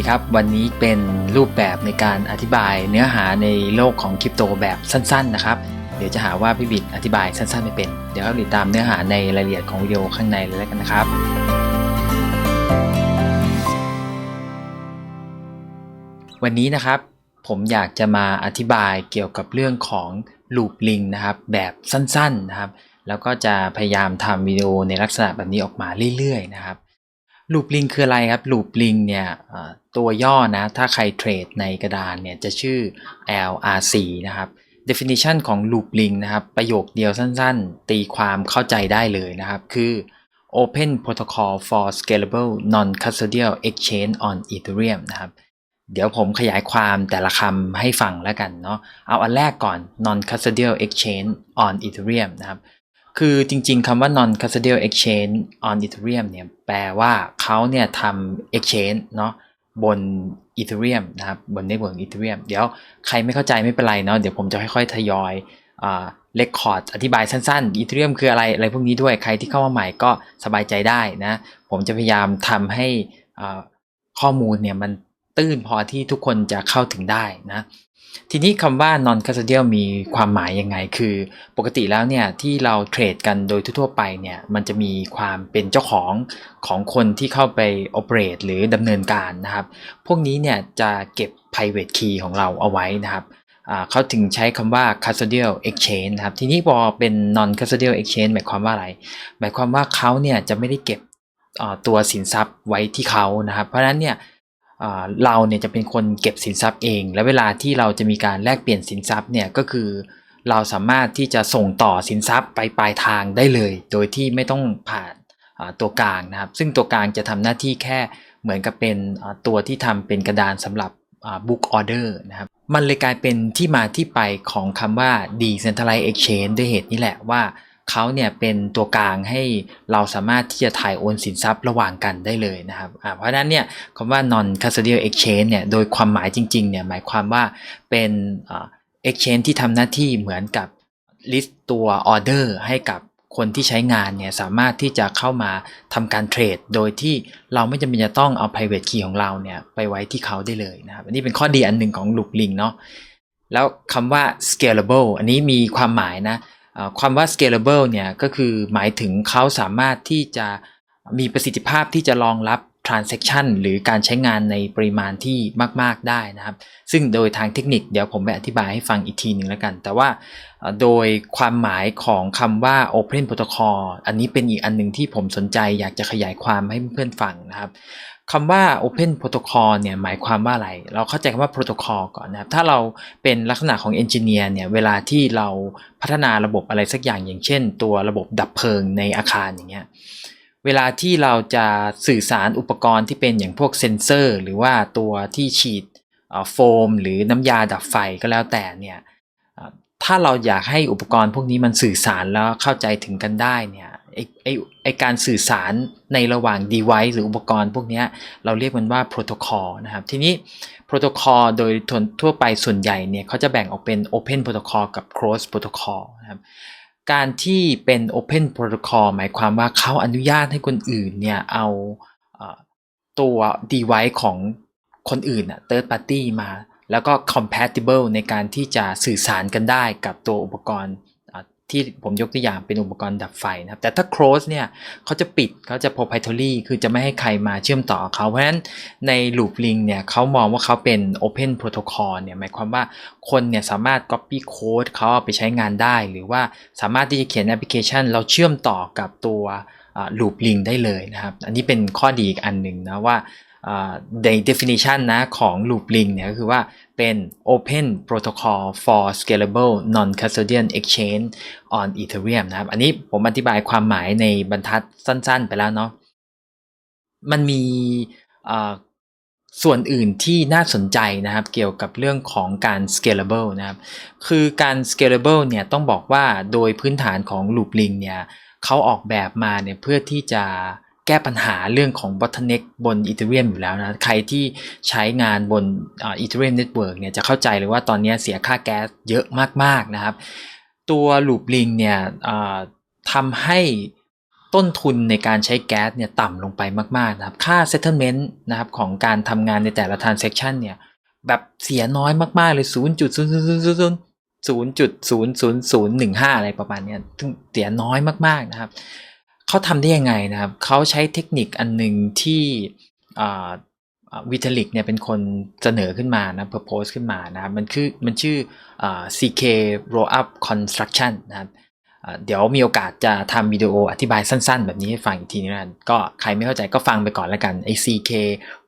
ดีครับ วันนี้เป็นรูปแบบในการอธิบายเนื้อหาในโลกของคริปโตแบบสั้นๆนะครับ เดี๋ยวจะหาว่าพี่บิดอธิบายสั้นๆไม่เป็น เดี๋ยวเราติดตามเนื้อหาในรายละเอียดของวิดีโอข้างในเลยแล้วกันนะครับ วันนี้นะครับผมอยากจะมาอธิบายเกี่ยวกับเรื่องของ loop link นะครับแบบสั้นๆนะครับ แล้วก็จะพยายามทำวิดีโอในลักษณะแบบนี้ออกมาเรื่อยๆนะครับ loop link คืออะไรครับ loop link เนี่ยตัวย่อนะถ้าใครเทรดในกระดานเนี่ยจะชื่อ LRC นะครับ definition ของ loop link นะครับ ประโยคเดียวสั้นๆ ตีความเข้าใจได้เลยนะครับ คือ Open Protocol for Scalable Non-Custodial Exchange on Ethereum นะครับเดี๋ยวผมขยายความแต่ละคำให้ฟังแล้วกันเนาะเอาอันแรกก่อน Non-Custodial Exchange on Ethereum นะครับ คือจริงๆคำว่า non-custodial exchange on Ethereum เนี่ยแปลว่าเขาเนี่ยทำ exchange เนาะบน Ethereum นะครับบน network Ethereum เดี๋ยวใครไม่เข้าใจไม่เป็นไรเนาะเดี๋ยวผมจะค่อยๆ ทยอยอ่า record อธิบายสั้นๆ Ethereum คืออะไรอะไรพวกนี้ด้วยใครที่เข้ามาใหม่ก็สบายใจได้นะ ผมจะพยายามทำให้อ่าข้อมูลเนี่ยมันตื้นพอที่ทุกคนจะเข้าถึงได้นะ ทีนี้คำว่า non custodial มีความหมายยังไง คือปกติแล้วเนี่ยที่เราเทรดกันโดยทั่วไปเนี่ยมันจะมีความเป็นเจ้าของของคนที่เข้าไป operate หรือดำเนินการนะครับ พวกนี้เนี่ยจะเก็บ private key ของเราเอาไว้นะครับเขาถึงใช้คำว่า custodial exchange นะครับ ทีนี้พอเป็น non custodial exchange หมายความว่าอะไร หมายความว่าเขาเนี่ยจะไม่ได้เก็บตัวสินทรัพย์ไว้ที่เขานะครับ เพราะฉะนั้นเนี่ย เราเนี่ยจะเป็นคนเก็บสินทรัพย์เอง และเวลาที่เราจะมีการแลกเปลี่ยนสินทรัพย์เนี่ยก็คือ เราสามารถที่จะส่งต่อสินทรัพย์ไปปลายทางได้เลย โดยที่ไม่ต้องผ่านตัวกลางนะครับ ซึ่งตัวกลางจะทำหน้าที่แค่เหมือนกับเป็นตัวที่ทำเป็นกระดานสำหรับอ่า book order นะครับ มันเลยกลายเป็นที่มาที่ไปของคำว่า decentralized exchange ด้วยเหตุนี้แหละว่า เขาเนี่ยเป็นตัวกลางให้เราสามารถที่จะถ่ายโอนสินทรัพย์ระหว่างกันได้เลยนะครับเพราะฉะนั้นเนี่ยคำว่า non custodial exchange เนี่ยโดยความหมายจริงๆเนี่ยหมายความว่าเป็นอ่า exchange ที่ทำหน้าที่เหมือนกับ list ตัว order ให้กับคนที่ใช้งานเนี่ยสามารถที่จะเข้ามาทำการเทรด โดยที่เราไม่จำเป็นจะต้องเอา private key ของเราเนี่ยไปไว้ที่เขาได้เลยนะครับอันนี้เป็นข้อดีอันหนึ่งของ loop link เนาะแล้วคำว่า scalable อันนี้มีความหมายนะ ความว่า scalable เนี่ยก็คือหมายถึงเขาสามารถที่จะมีประสิทธิภาพที่จะรองรับ transaction หรือการใช้งานในปริมาณที่มาก ๆ ได้นะครับ ซึ่งโดยทางเทคนิคเดี๋ยวผมไปอธิบายให้ฟังอีกทีหนึ่งแล้วกัน แต่ว่าโดยความหมายของคำว่า Open Protocol อันนี้เป็นอีกอันหนึ่งที่ผมสนใจอยากจะขยายความให้เพื่อนๆฟังนะครับ คำว่า Open Protocol เนี่ยหมายความว่าอะไร เราเข้าใจคำว่า Protocol ก่อนนะครับ ถ้าเราเป็นลักษณะของ Engineer เนี่ย เวลาที่เราพัฒนาระบบอะไรสักอย่างอย่างเช่น ตัวระบบดับเพลิงในอาคารอย่างเงี้ย เวลาที่เราจะสื่อสารอุปกรณ์ที่เป็นอย่างพวกเซนเซอร์ หรือว่าตัวที่ฉีดโฟม หรือน้ำยาดับไฟก็แล้วแต่เนี่ย ถ้าเราอยากให้อุปกรณ์พวกนี้มันสื่อสารแล้วเข้าใจถึงกันได้เนี่ย ไอไอไอการสื่อสารในระหว่าง device หรืออุปกรณ์พวกนี้เราเรียกมันว่า protocol นะครับ ทีนี้ protocol โดยทั่วไปส่วนใหญ่เนี่ยเขาจะแบ่งออกเป็น open protocol กับ Close protocol นะครับการที่เป็น Open Protocol หมายความว่าเขาอนุญาตให้คนอื่นเนี่ยเอาตัว device ของคนอื่นอะ third party มา แล้วก็ compatible ในการที่จะสื่อสารกันได้กับตัวอุปกรณ์ ที่ผมยกตัวอย่างเป็นอุปกรณ์ดับไฟนะครับ แต่ถ้า close เนี่ยเขาจะปิดเขาจะ proprietary คือจะไม่ให้ใครมาเชื่อมต่อเขาเพราะฉะนั้นใน Loop Link เนี่ยเขามองว่าเขาเป็น Open Protocol เนี่ยหมายความว่าคนเนี่ยสามารถ copy code เขาเอาไปใช้งานได้ หรือว่าสามารถที่จะเขียนแอปพลิเคชัน เราเชื่อมต่อกับตัว Loop Link ได้เลยนะครับ อันนี้เป็นข้อดีอีกอันหนึ่งนะว่าอ่าใน definition นะของ Loop Link เนี่ยก็คือว่า เป็น Open Protocol for Scalable Non-Custodial Exchange on Ethereum นะครับ อันนี้ผมอธิบายความหมายในบรรทัดสั้นๆ ไปแล้วเนาะ มันมีส่วนอื่นที่น่าสนใจนะครับ เกี่ยวกับเรื่องของการ scalable นะครับ คือการ scalable เนี่ยต้องบอกว่าโดยพื้นฐานของ Loop Link เนี่ยเขาออกแบบมาเนี่ยเพื่อที่จะ ก้ปัญหาเรื่องของ bottleneck บน Ethereum อยู่แล้วนะ ใครที่ใช้งานบน Ethereum Network เนี่ยจะเข้าใจเลยว่าตอนนี้เสียค่าแก๊สเยอะมากๆนะครับ ตัว Loop Link เนี่ยทำให้ต้นทุนในการใช้แก๊สเนี่ยต่ำลงไปมากๆนะครับ ค่า settlement นะครับของการทำงานในแต่ละ transaction เนี่ยแบบเสียน้อยมากๆเลย 0 0 0 0 0 0.00015 อะไรประมาณเนี้ยเสียน้อยมากๆนะครับ เขาทำได้ยังไงนะครับเขาใช้เทคนิคอันหนึ่งที่วิทาลิกเนี่ยเป็นคนเสนอขึ้นมานะ propose ขึ้นมานะครับมันคือมันชื่อ CK roll up construction นะครับเดี๋ยวมีโอกาสจะทำวิดีโออธิบายสั้นๆ แบบนี้ให้ฟังอีกทีนึงนะก็ใครไม่เข้าใจก็ฟังไปก่อนแล้วกันไอ้ CK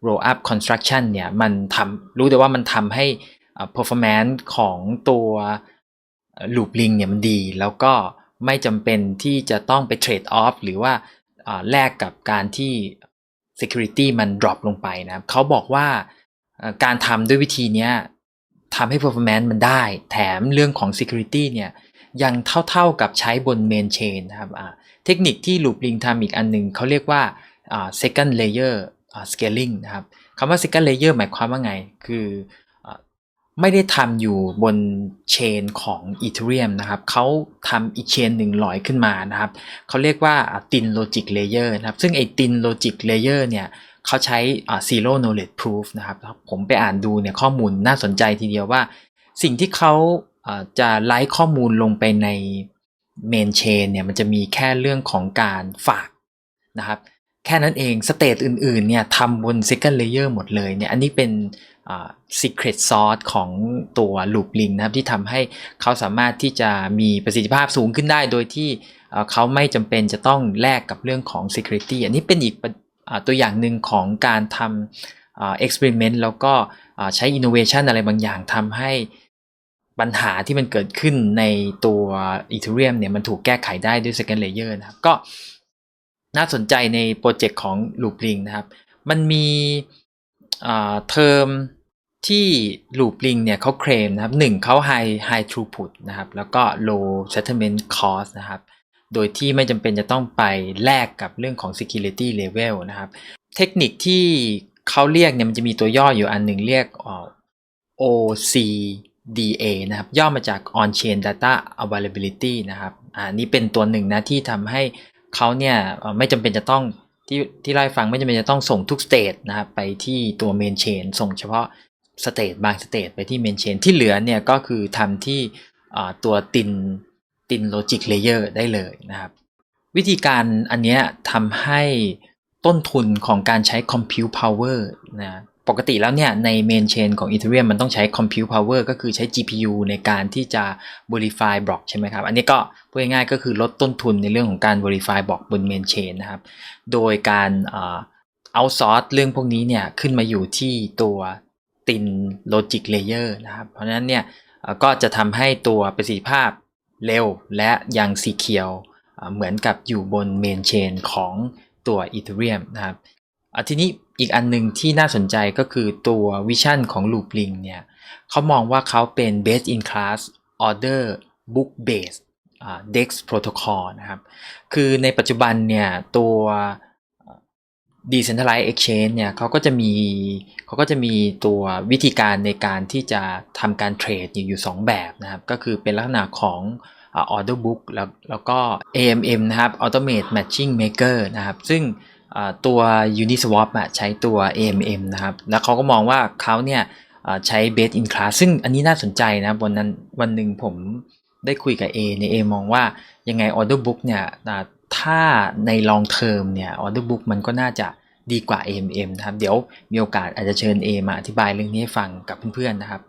roll up construction เนี่ยมันทำรู้แต่ว่ามันทำให้ performance ของตัว loop link เนี่ยมันดี แล้วก็ ไม่จำเป็นที่จะต้องไป trade off หรือว่าแลกกับการที่ security มัน drop ลงไปนะครับเขาบอกว่าการทำด้วยวิธีนี้ทำให้ performance มันได้ แถมเรื่องของ security เนี่ยยังเท่าๆกับใช้บน main chain นะครับเทคนิคที่ loop link ทำอีกอันหนึ่งเขาเรียกว่า second layer scaling นะครับคำว่า second layer หมายความว่าไง คือ ไม่ได้ทำอยู่บนเชนของ Ethereum นะครับเขาทำอีกเชนหนึ่งลอยขึ้นมานะครับเขาเรียกว่า Tin Logic Layer นะครับ ซึ่งไอ้ Tin Logic Layer เนี่ยเขาใช้ Zero Knowledge Proof นะครับ ผมไปอ่านดูเนี่ยข้อมูลน่าสนใจทีเดียวว่า สิ่งที่เขาจะไลฟ์ข้อมูลลงไปใน Main Chain เนี่ยมันจะมีแค่เรื่องของการฝากนะครับ แค่นั้นเองสเตตอื่นๆเนี่ยทำบน Second Layer หมดเลยเนี่ยอันนี้เป็น secret sauce ของตัว loop link นะครับที่ทำให้เขาสามารถที่จะมีประสิทธิภาพสูงขึ้นได้ โดยที่เขาไม่จำเป็นจะต้องแลกกับเรื่องของ security อันนี้เป็นอีกตัวอย่างหนึ่งของการทำ experiment แล้วก็ใช้ innovation อะไรบางอย่างทำให้ปัญหาที่มันเกิดขึ้นในตัว Ethereum เนี่ยมันถูกแก้ไขได้ด้วย second layer นะครับ ก็น่าสนใจในโปรเจกต์ของ loop link นะครับ มันมี เทอมที่ Loop Link เนี่ยเขาเคลมนะครับหนึ่งเขา high high throughput นะครับ แล้วก็ low settlement cost นะครับ โดยที่ไม่จำเป็นจะต้องไปแลกกับเรื่องของ security level นะครับ เทคนิคที่เขาเรียกเนี่ยมันจะมีตัวย่ออยู่อันหนึ่งเรียก OCDA นะครับ ย่อมาจาก on chain data availability นะครับ อ่า นี่เป็นตัวหนึ่งนะที่ทำให้เขาเนี่ยไม่จำเป็นจะต้อง ที่ที่ไล่ฟังไม่จำเป็นจะต้องส่งทุกสเตทนะครับไปที่ตัวเมนเชนส่งเฉพาะสเตทบางสเตทไปที่เมนเชนที่เหลือเนี่ยก็คือทำที่ตัวตินตินโลจิกเลเยอร์ได้เลยนะครับ วิธีการอันนี้ทำให้ต้นทุนของการใช้คอมพิวพาวเวอร์นะ ปกติแล้วเนี่ยใน main chain ของ Ethereum มันต้องใช้ compute power ก็คือใช้ GPU ในการที่จะ verify บล็อกใช่ไหมครับ อันนี้ก็พูดง่ายๆก็คือลดต้นทุนในเรื่องของการ verify บล็อกบน main chain นะครับ โดยการ outsource เรื่องพวกนี้เนี่ยขึ้นมาอยู่ที่ตัวติน logic layer นะครับ เพราะฉะนั้นเนี่ยก็จะทำให้ตัวประสิทธิภาพเร็วและยังสีเขียวเหมือนกับอยู่บน main chain ของตัว Ethereum นะครับทีนี้ อีกอันหนึ่งที่น่าสนใจก็คือตัววิชั่นของ Loop Link เนี่ยเขามองว่าเขาเป็น best in class order book based DEX protocol นะครับ คือในปัจจุบันเนี่ยตัว decentralized exchange เนี่ยเขาก็จะมีเขาก็จะมีตัววิธีการในการที่จะทำการเทรดอยู่อยู่2แบบนะครับ ก็คือเป็นลักษณะของ order book แล้วแล้วก็ AMM นะครับ automate matching maker นะครับ ซึ่ง ตัว Uniswap ใช้ตัว AMM นะครับ แล้วเขาก็มองว่าเขาเนี่ยใช้ best in class ซึ่งอันนี้น่าสนใจนะวันนั้นวันหนึ่งผมได้คุยกับ A ใน A มองว่ายังไง order book เนี่ยถ้าใน long term เนี่ย order book มันก็น่าจะดีกว่า AMM นะครับ เดี๋ยวมีโอกาสอาจจะเชิญ A มาอธิบายเรื่องนี้ให้ฟังกับเพื่อนๆนะครับ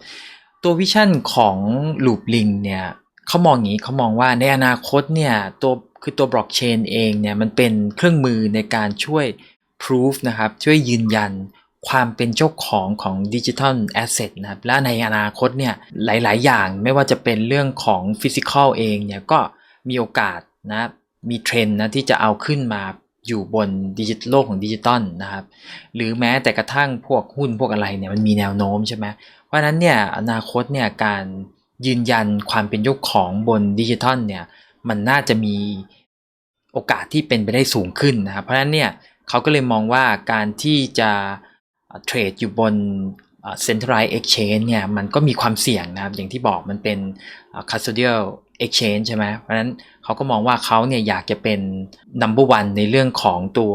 ตัววิชั่นของ Loop Link เนี่ยเขามองอย่างนี้เขามองว่าในอนาคตเนี่ยตัว คือตัวบล็อกเชนเองเนี่ยมันเป็นเครื่องมือในการช่วย proof นะครับ ช่วยยืนยันความเป็นเจ้าของของดิจิทัลแอสเซทนะครับ และในอนาคตเนี่ยหลาย ๆ อย่างไม่ว่าจะเป็นเรื่องของฟิสิกอลเองเนี่ยก็มีโอกาสนะมีเทรนด์นะที่จะเอาขึ้นมาอยู่บนดิจิทัลโลกของดิจิตอลนะครับ หรือแม้แต่กระทั่งพวกหุ้นพวกอะไรเนี่ยมันมีแนวโน้มใช่ไหมเพราะนั้นเนี่ยอนาคตเนี่ยการยืนยันความเป็นเจ้าของบนดิจิทัลเนี่ย มันน่าจะมีโอกาสที่เป็นไปได้สูงขึ้นนะครับเพราะฉะนั้นเนี่ยเขาก็เลยมองว่าการที่จะเทรดอยู่บน centralized exchange เนี่ยมันก็มีความเสี่ยงนะครับอย่างที่บอกมันเป็น custodial exchange ใช่ไหมเพราะฉะนั้นเขาก็มองว่าเขาเนี่ยอยากจะเป็น number one ในเรื่องของตัว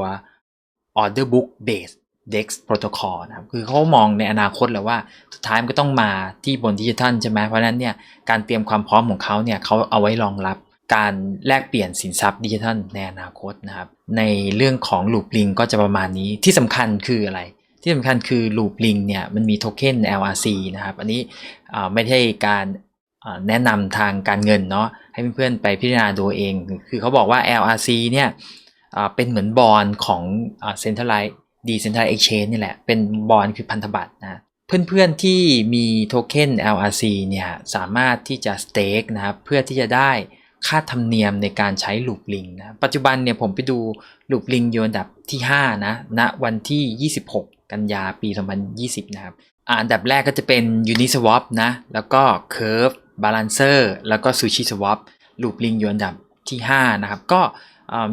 order book based DEX protocol นะครับคือเขามองในอนาคตแหละว่าสุดท้ายมันก็ต้องมาที่บนดิจิทัลใช่ไหมเพราะฉะนั้นเนี่ยการเตรียมความพร้อมของเขาเนี่ยเขาเอาไว้รองรับ การแลกเปลี่ยนสินทรัพย์ดิจิทัลในอนาคตนะครับ ในเรื่องของ Loop Link ก็จะประมาณนี้ที่สำคัญคืออะไร ที่สำคัญคือ Loop Link เนี่ยมันมีโทเค็น LRC นะครับ อันนี้ไม่ใช่การแนะนำทางการเงินเนาะให้เพื่อนๆไปพิจารณาดูเอง คือเขาบอกว่า LRC เนี่ยเป็นเหมือนบอลของอ่า Centralized Decentralized Exchange นี่แหละ เป็นบอลคือพันธบัตรนะเพื่อนๆที่มีโทเค็น LRC เนี่ยสามารถที่จะ stake นะครับเพื่อที่จะได้ ค่าธรรมเนียมในการใช้ Loop Link นะปัจจุบันเนี่ยผมไปดู Loop Link อยู่อันดับที่ 5 นะณวันที่ 26 กันยาปี 2020 นะครับอันดับแรกก็จะเป็น Uniswap นะ แล้วก็ Curve Balancer แล้วก็ Sushi Swap Loop Link อยู่อันดับที่ 5 นะครับ ก็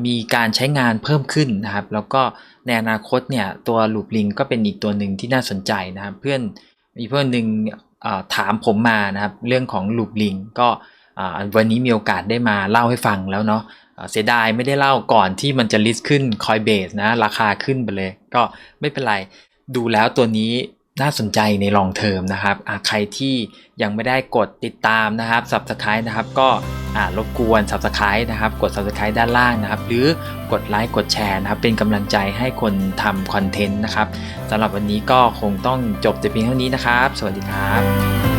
มีการใช้งานเพิ่มขึ้นนะครับ แล้วก็ในอนาคตเนี่ยตัว Loop Link ก็เป็นอีกตัวหนึ่งที่น่าสนใจนะครับ เพื่อนมีเพื่อนหนึ่งถามผมมานะครับ เรื่องของ Loop Link ก็ วันนี้มีโอกาสได้มาเล่าให้ฟังแล้วเนาะเสียดายไม่ได้เล่าก่อนที่มันจะลิสต์ขึ้น Coinbase นะ ราคาขึ้นไปเลย ก็ไม่เป็นไร ดูแล้วตัวนี้น่าสนใจในลองเทอมนะครับใครที่ยังไม่ได้กดติดตามนะครับ Subscribe นะครับ ก็รบกวน Subscribe นะครับ กด Subscribe ด้านล่างนะครับ หรือกดไลค์กดแชร์นะครับ เป็นกำลังใจให้คนทำคอนเทนต์นะครับสำหรับวันนี้ก็คงต้องจบแต่เพียงเท่านี้นะครับ สวัสดีครับ